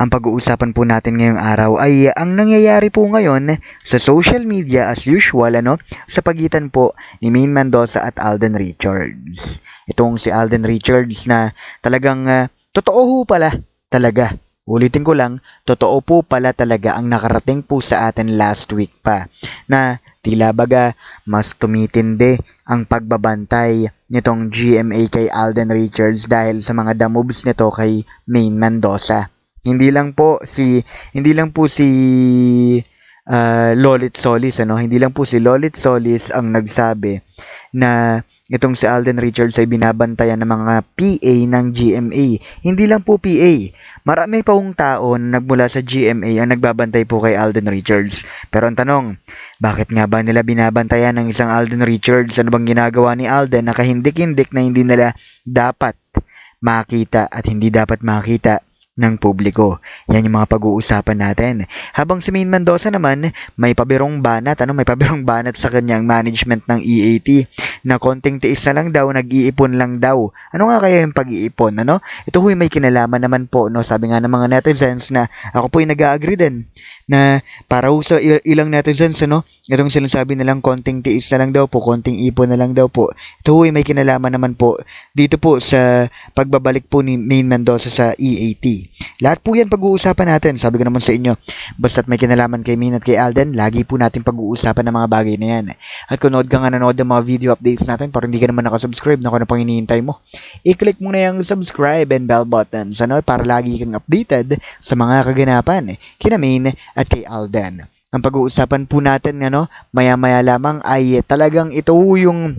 Ang pag-uusapan po natin ngayong araw ay ang nangyayari po ngayon sa social media as usual ano sa pagitan po ni Maine Mendoza at Alden Richards. Itong si Alden Richards na talagang ah, totoo ho pala talaga. Ulitin ko lang, totoo po pala talaga ang nakarating po sa atin last week pa na tila baga mas tumitindi ang pagbabantay nitong GMA kay Alden Richards dahil sa mga the moves nito kay Maine Mendoza. Hindi lang po si hindi lang po si ah, Lolit Solis ano, hindi lang po si Lolit Solis ang nagsabi na itong si Alden Richards ay binabantayan ng mga PA ng GMA. Hindi lang po PA. Marami pa pong tao na nagmula sa GMA ang nagbabantay po kay Alden Richards. Pero ang tanong, bakit nga ba nila binabantayan ng isang Alden Richards? Ano bang ginagawa ni Alden na kahindik-hindik na hindi nila dapat makita at hindi dapat makita ng publiko. Yan yung mga pag-uusapan natin. Habang si Maine Mendoza naman, may pabirong banat, ano, may pabirong banat sa kanyang management ng EAT na konting tiis na lang daw, nag-iipon lang daw. Ano nga kaya yung pag-iipon, ano? Ito huy may kinalaman naman po, no? Sabi nga ng mga netizens na ako po yung nag-agree din na para sa il- ilang netizens, ano? Itong sinasabi nilang konting tiis na lang daw po, konting ipon na lang daw po. Ito huy may kinalaman naman po dito po sa pagbabalik po ni Maine Mendoza sa EAT. Lahat po yan pag-uusapan natin. Sabi ko naman sa inyo, basta't may kinalaman kay Maine at kay Alden, lagi po natin pag-uusapan ng mga bagay na yan. At kung nood ka nga nanood ng mga video updates natin, parang hindi ka naman nakasubscribe, na pang hinihintay mo. I-click mo na yung subscribe and bell buttons ano, para lagi kang updated sa mga kaganapan kina Maine at kay Alden. Ang pag-uusapan po natin ano, maya-maya lamang ay talagang ito yung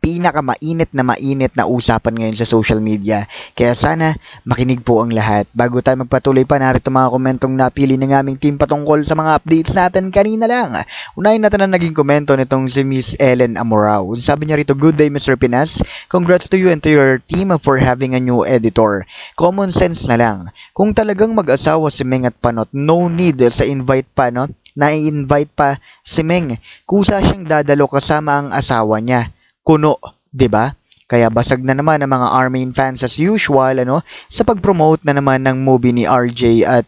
pinakamainit na mainit na usapan ngayon sa social media. Kaya sana makinig po ang lahat. Bago tayo magpatuloy pa, narito mga komentong napili ng aming team patungkol sa mga updates natin kanina lang. Unahin natin ang naging komento nitong si Miss Ellen Amorao. Sabi niya rito, Good day Mr. Pinas. Congrats to you and to your team for having a new editor. Common sense na lang. Kung talagang mag-asawa si Meng at Panot, no need sa invite pa, no? Na-invite pa si Meng. Kusa siyang dadalo kasama ang asawa niya kuno, 'di ba? Kaya basag na naman ang mga Armin fans as usual ano sa pag-promote na naman ng movie ni RJ at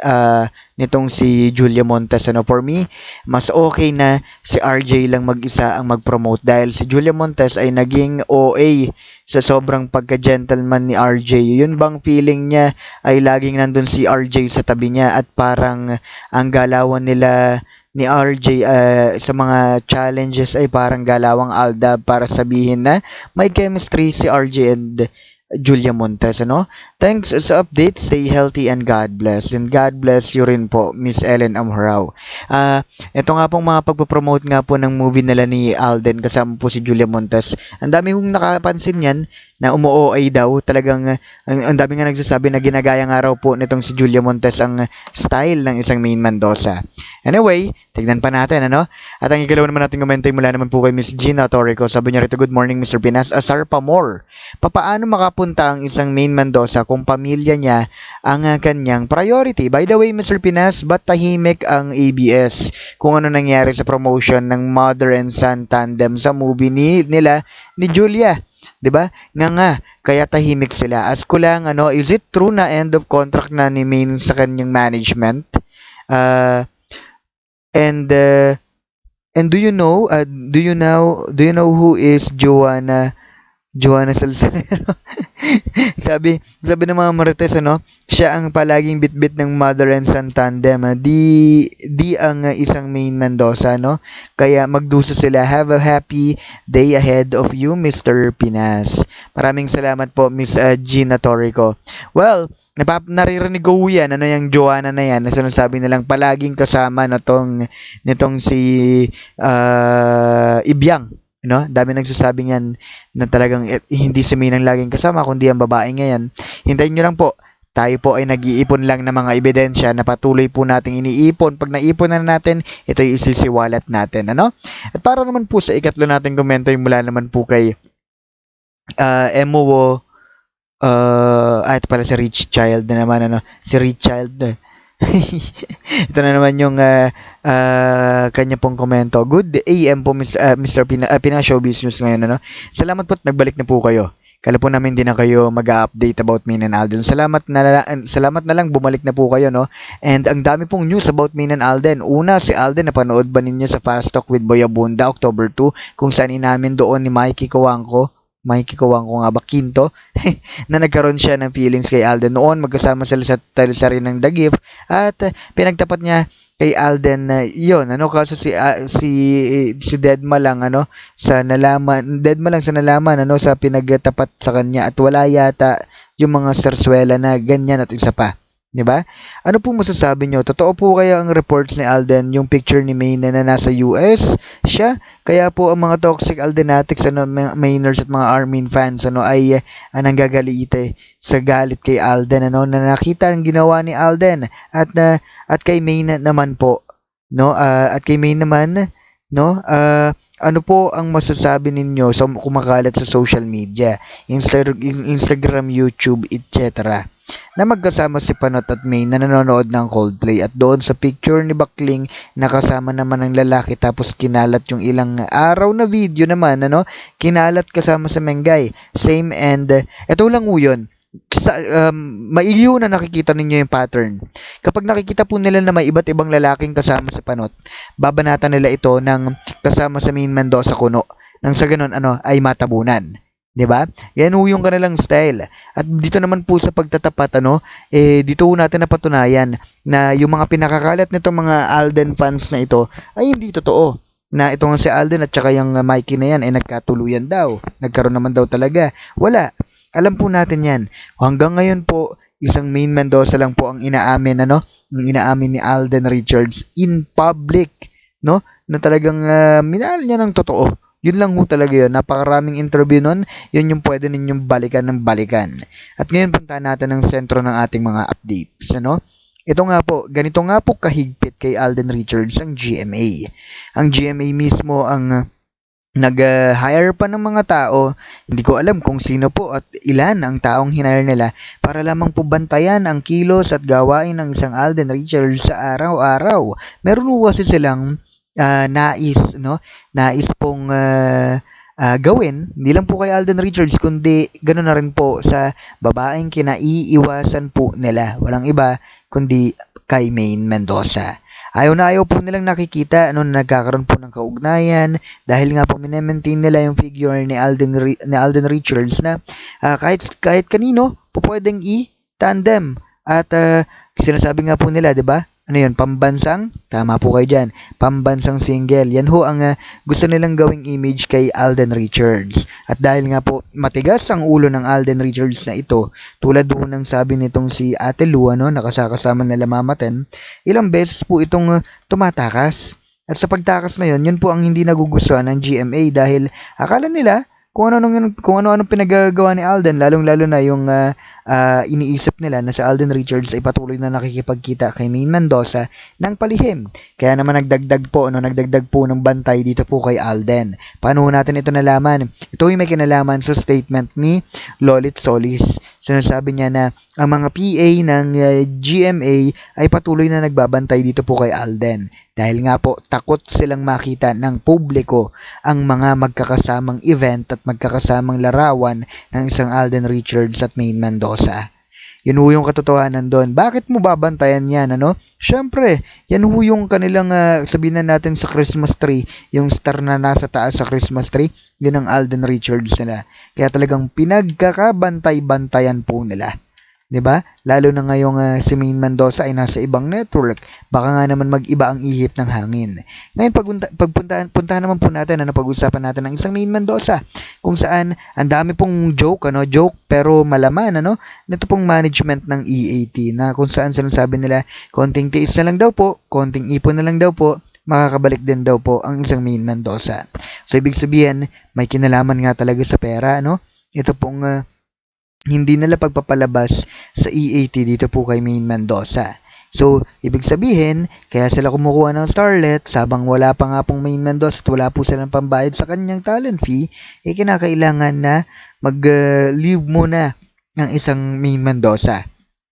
uh, nitong si Julia Montes ano for me mas okay na si RJ lang mag-isa ang mag-promote dahil si Julia Montes ay naging OA sa sobrang pagka-gentleman ni RJ. Yun bang feeling niya ay laging nandun si RJ sa tabi niya at parang ang galawan nila ni RJ uh, sa mga challenges ay parang galawang Alda para sabihin na may chemistry si RJ and Julia Montes, ano? Thanks sa update. Stay healthy and God bless. And God bless you rin po, Miss Ellen Amharao. Ah, uh, ito nga pong mga pagpo-promote nga po ng movie nila ni Alden kasama po si Julia Montes. Ang dami kong nakapansin yan na umu-OA daw. Talagang, ang, ang dami nga nagsasabi na ginagaya nga raw po nitong si Julia Montes ang style ng isang main Mendoza. Anyway, tignan pa natin, ano? At ang ikalawa naman natin komento mula naman po kay Miss Gina Torrico. Sabi niya rito, Good morning, Mr. Pinas. Asar pa more. Papaano makapunta ang isang main Mendoza kung pamilya niya ang uh, kanyang priority? By the way, Mr. Pinas, ba't tahimik ang ABS kung ano nangyari sa promotion ng mother and son tandem sa movie ni, nila ni Julia? 'di ba? Nga nga, kaya tahimik sila. As ko lang ano, is it true na end of contract na ni Main sa kanyang management? Uh, and uh, and do you know uh, do you know do you know who is Joanna Joanna Salsalero. sabi, sabi ng mga Marites, ano, siya ang palaging bitbit ng mother and son tandem. ah. Di, di ang ah, isang main Mendoza, no? Kaya magduso sila. Have a happy day ahead of you, Mr. Pinas. Maraming salamat po, Miss ah, Gina Torrico. Well, napap naririnig ko yan, ano yung Joanna na yan, na sinasabi nilang palaging kasama na tong, nitong si uh, Ibyang no? Dami nagsasabi niyan na talagang eh, hindi si Minang laging kasama kundi ang babae ngayon. Hintayin niyo lang po tayo po ay nag-iipon lang ng mga ebidensya na patuloy po nating iniipon. Pag naipon na natin, ito yung isisiwalat natin. Ano? At para naman po sa ikatlo nating komento, yung mula naman po kay uh, Emuwo, uh, ah, ito pala si Rich Child na naman, ano? Si Rich Child. ito na naman yung uh, uh, kanya pong komento. Good AM po, Mr. Uh, Mr. Pina, uh, Pina Showbiz News ngayon. Ano? Salamat po at nagbalik na po kayo. Kala po namin din na kayo mag-update about Min and Alden. Salamat na, salamat na lang bumalik na po kayo no. And ang dami pong news about Min and Alden. Una si Alden napanood ba ninyo sa Fast Talk with Boy Abunda October 2 kung saan inamin doon ni Mikey Kawangko Mikey Kawangko nga ba, Quinto, na nagkaroon siya ng feelings kay Alden noon. Magkasama sila sa teleserye ng The Gift. At uh, pinagtapat niya kay Alden na uh, yon ano kaso si uh, si si Deadma lang ano sa nalaman Deadma lang sa nalaman ano sa pinagtapat sa kanya. At wala yata yung mga sarswela na ganyan at isa pa 'Di ba? Ano po masasabi nyo? Totoo po kaya ang reports ni Alden, yung picture ni Mayne na nasa US siya? Kaya po ang mga toxic Aldenatics, ano, Mainers at mga Armin fans ano, ay uh, nanggagalit sa galit kay Alden ano, na nakita ang ginawa ni Alden at uh, at kay Mayne naman po no uh, at kay Mayne naman no uh, ano po ang masasabi ninyo sa kumakalat sa social media, Instagram, YouTube, etc na magkasama si Panot at May na nanonood ng Coldplay at doon sa picture ni Bakling nakasama naman ng lalaki tapos kinalat yung ilang araw na video naman ano kinalat kasama sa Mengay same and ito lang yun sa, um, maiyo na nakikita ninyo yung pattern. Kapag nakikita po nila na may iba't ibang lalaking kasama sa panot, babanatan nila ito ng kasama sa Main Mendoza kuno. Nang sa ganun, ano, ay matabunan. 'Di ba? Yan ho yung kanilang style. At dito naman po sa pagtatapat ano, eh dito ho natin napatunayan na yung mga pinakakalat nitong mga Alden fans na ito ay hindi totoo. Na itong si Alden at saka yung Mikey na yan ay nagkatuluyan daw. Nagkaroon naman daw talaga. Wala. Alam po natin yan. Hanggang ngayon po, isang main Mendoza lang po ang inaamin ano, ang inaamin ni Alden Richards in public, no? Na talagang uh, minahal niya ng totoo yun lang ho talaga yun. Napakaraming interview nun. Yun yung pwede ninyong balikan ng balikan. At ngayon punta natin ang sentro ng ating mga updates. Ano? Ito nga po, ganito nga po kahigpit kay Alden Richards ang GMA. Ang GMA mismo ang uh, nag-hire pa ng mga tao. Hindi ko alam kung sino po at ilan ang taong hinire nila para lamang po bantayan ang kilos at gawain ng isang Alden Richards sa araw-araw. Meron po kasi silang uh, nais no? Nais pong uh, uh, gawin. Hindi lang po kay Alden Richards kundi ganoon na rin po sa babaeng kinaiiwasan po nila. Walang iba kundi kay Maine Mendoza. Ayaw na ayaw po nilang nakikita ano nagkakaroon po ng kaugnayan dahil nga po minemaintain nila yung figure ni Alden ni Alden Richards na uh, kahit kahit kanino po pwedeng i-tandem. At uh, sinasabi nga po nila 'di ba ano yun, pambansang, tama po kayo dyan, pambansang single. Yan ho ang uh, gusto nilang gawing image kay Alden Richards. At dahil nga po matigas ang ulo ng Alden Richards na ito, tulad ho ng sabi nitong si Ate Lu, ano, nakasakasama nila mamaten, ilang beses po itong uh, tumatakas. At sa pagtakas na yun, yun po ang hindi nagugustuhan ng GMA dahil akala nila kung ano anong kung ano anong pinagagawa ni Alden lalong lalo na yung uh, uh, iniisip nila na si Alden Richards ay patuloy na nakikipagkita kay Main Mendoza ng palihim. Kaya naman nagdagdag po, no, nagdagdag po ng bantay dito po kay Alden. Paano natin ito nalaman? Ito ay may kinalaman sa statement ni Lolit Solis. Sinasabi niya na ang mga PA ng uh, ah, GMA ay patuloy na nagbabantay dito po kay Alden. Dahil nga po takot silang makita ng publiko ang mga magkakasamang event at magkakasamang larawan ng isang Alden Richards at Main Mendoza. Yun ho yung katotohanan doon. Bakit mo babantayan yan, ano? Siyempre, yan ho yung kanilang, uh, sabihin na natin sa Christmas tree, yung star na nasa taas sa Christmas tree, yun ang Alden Richards nila. Kaya talagang pinagkakabantay-bantayan po nila. 'Di ba? Lalo na ngayong uh, si Main Mendoza ay nasa ibang network. Baka nga naman mag-iba ang ihip ng hangin. Ngayon pagpunta, pagpuntahan puntahan naman po natin ano pag-usapan natin ng isang Main Mendoza kung saan ang dami pong joke ano, joke pero malaman ano nito pong management ng EAT na kung saan sinasabi nila konting tiis na lang daw po, konting ipon na lang daw po, makakabalik din daw po ang isang Main Mendoza. So ibig sabihin, may kinalaman nga talaga sa pera, no? Ito pong uh, hindi nila pagpapalabas sa EAT dito po kay Main Mendoza. So, ibig sabihin, kaya sila kumukuha ng Starlet, sabang wala pa nga pong Main Mendoza at wala po silang pambayad sa kanyang talent fee, eh kinakailangan na mag-leave muna ang isang Main Mendoza.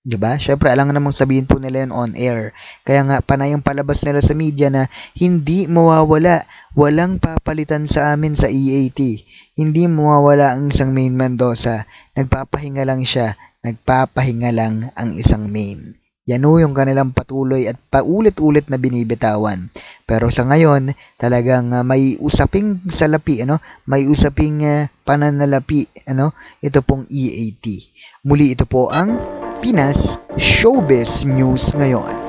'Di ba? Syempre, alam nga namang sabihin po nila yun on air. Kaya nga, panay ang palabas nila sa media na hindi mawawala, walang papalitan sa amin sa EAT. Hindi mawawala ang isang Main Mendoza. Nagpapahinga lang siya. Nagpapahinga lang ang isang main. Yan o yung kanilang patuloy at paulit-ulit na binibitawan. Pero sa ngayon, talagang ah, may usaping salapi, ano? May usaping ah, pananalapi, ano? Ito pong EAT. Muli ito po ang Pinas Showbiz News ngayon.